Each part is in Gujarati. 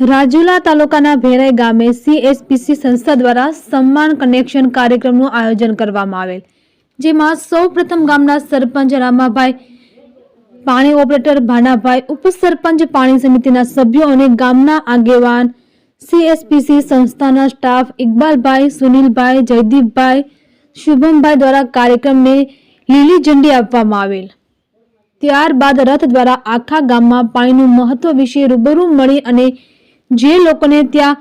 રાજુલા તાલુકાના ભેરાઈ ગામે સીએસપીસી સંસ્થા દ્વારા સન્માન કનેક્શન કાર્યક્રમનું આયોજન કરવામાં આવેલ, જેમાં સૌપ્રથમ ગામના સરપંચ રામાભાઈ, પાણી ઓપરેટર ભાનાભાઈ, ઉપસરપંચ પાણી સમિતિના સભ્યો અને ગામના આગેવાન સીએસપીસી સંસ્થાના સ્ટાફ ઇકબાલભાઈ, સુનિલભાઈ, જયદીપભાઈ, શુભમભાઈ દ્વારા કાર્યક્રમને લીલી ઝંડી આપવામાં આવેલ. ત્યારબાદ રથ દ્વારા આખા ગામમાં પાણીનું મહત્વ વિશે રૂબરૂ મળી અને જે લોકોને ત્યાં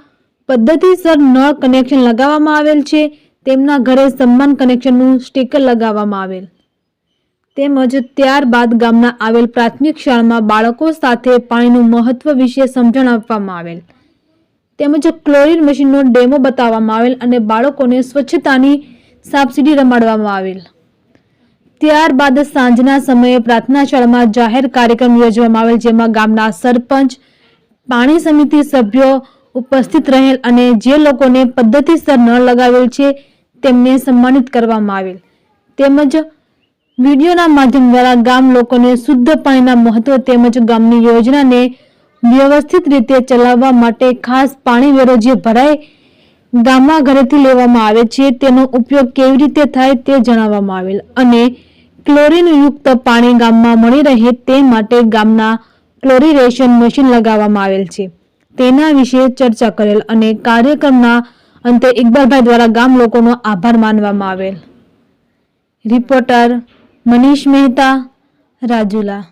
પદ્ધતિસર નળ કનેક્શન લગાવવામાં આવેલ છે, તેમના ઘરે સન્માન કનેક્શનનું સ્ટીકર લગાવવામાં આવેલ. તેમજ ત્યારબાદ ગામના આવેલ પ્રાથમિક શાળામાં બાળકો સાથે પાણીનું મહત્વ વિશે સમજણ આપવામાં આવેલ. તેમજ ક્લોરીન મશીનનો ડેમો બતાવવામાં આવેલ અને બાળકોને સ્વચ્છતાની સાપસીડી રમાડવામાં આવેલ. ત્યારબાદ સાંજના સમયે પ્રાર્થના શાળામાં જાહેર કાર્યક્રમ યોજવામાં આવેલ, જેમાં ગામના સરપંચ પાણી સમિતિ સભ્યો ઉપસ્થિત રહેલ અને જે લોકોને પદ્ધતિસર નળ લગાવેલ છે, તેમને સન્માનિત કરવામાં આવેલ. તેમજ વિડીયોના માધ્યમ દ્વારા ગામ લોકોને શુદ્ધ પાણીના મહત્વ તેમજ ગામની યોજનાને વ્યવસ્થિત રીતે ચલાવવા માટે ખાસ પાણી વેરો જે ભરાય, ગામમાં ઘરેથી લેવામાં આવે છે, તેનો ઉપયોગ કેવી રીતે થાય તે જણાવવામાં આવેલ. અને ક્લોરીન યુક્ત પાણી ગામમાં મળી રહે તે માટે ગામના ક્લોરીરેશન મશીન લગાવવામાં આવેલ છે. તેના વિશે ચર્ચા કરેલ અને કાર્યક્રમના અંતે ઇકબાલભાઈ દ્વારા ગામ લોકોનો આભાર માનવામાં આવેલ. રિપોર્ટર મનીષ મહેતા રાજુલા.